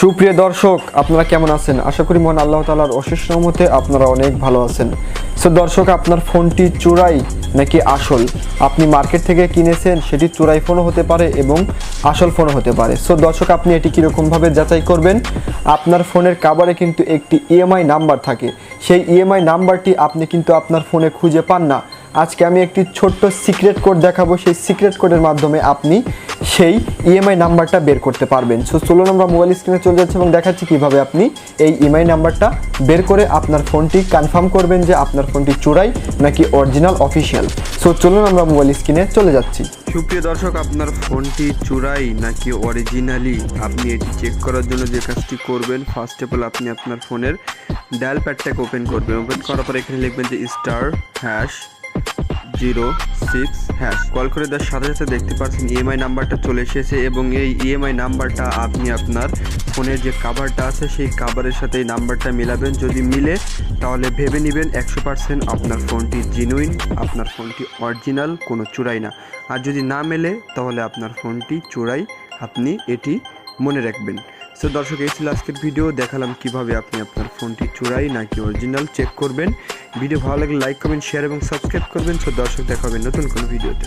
সুপ্রিয় দর্শক, আপনারা কেমন আছেন? আশা করি মহান আল্লাহ তালার অশেষ রহমতে আপনারা অনেক ভালো আছেন। সো দর্শক, আপনার ফোনটি চোরাই নাকি আসল? আপনি মার্কেট থেকে কিনেছেন, সেটি চোরাই ফোনও হতে পারে এবং আসল ফোনও হতে পারে। সো দর্শক, আপনি এটি কীরকমভাবে যাচাই করবেন? আপনার ফোনের কাভারে কিন্তু একটি ইএমআই নাম্বার থাকে। সেই ইএমআই নাম্বারটি আপনি কিন্তু আপনার ফোনে খুঁজে পান না। আজকে আমি একটি ছোট্ট সিক্রেট কোড দেখাবো। সেই সিক্রেট কোডের মাধ্যমে আপনি সেই ইএমআই নাম্বারটা বের করতে পারবেন। সো চলুন আমরা মোবাইল স্ক্রিনে চলে যাচ্ছি এবং দেখাচ্ছি কীভাবে আপনি এই ইএমআই নাম্বারটা বের করে আপনার ফোনটি কনফার্ম করবেন যে আপনার ফোনটি চোরাই নাকি অরিজিনাল অফিসিয়াল সো চলুন আমরা মোবাইল স্ক্রিনে চলে যাচ্ছি। সুপ্রিয় দর্শক, আপনার ফোনটি চোরাই নাকি অরিজিনালি আপনি এটি চেক করার জন্য যে কাজটি করবেন ফার্স্ট অফ অল আপনি আপনার ফোনের ডায়াল প্যাডটাকে ওপেন করবেন। ওপেন করার পর এখানে লিখবেন যে star hash zero six hash call করে দেওয়ার সাথে সাথে দেখতে পাচ্ছেন ইএমআই নাম্বারটা চলে এসেছে এবং এই ইএমআই নাম্বারটা আপনি আপনার ফোনের যে কাভারটা আছে, সেই কাভারের সাথে এই নাম্বারটা মিলাবেন। যদি মিলে, তাহলে ভেবে নেবেন একশো পার্সেন্ট আপনার ফোনটি জেনুইন আপনার ফোনটি অরিজিনাল কোনো চুরাই না। আর যদি না মেলে, তাহলে আপনার ফোনটি চোরাই আপনি এটি মনে রাখবেন। সো দর্শক, এই ছিল আজকের ভিডিও। দেখালাম কীভাবে আপনি আপনার ফোনটি চোরাই নাকি অরিজিনাল চেক করবেন। ভিডিও ভালো লাগলে লাইক কমেন্ট শেয়ার এবং সাবস্ক্রাইব করবেন সো দর্শক দেখাবেন নতুন কোনো ভিডিওতে।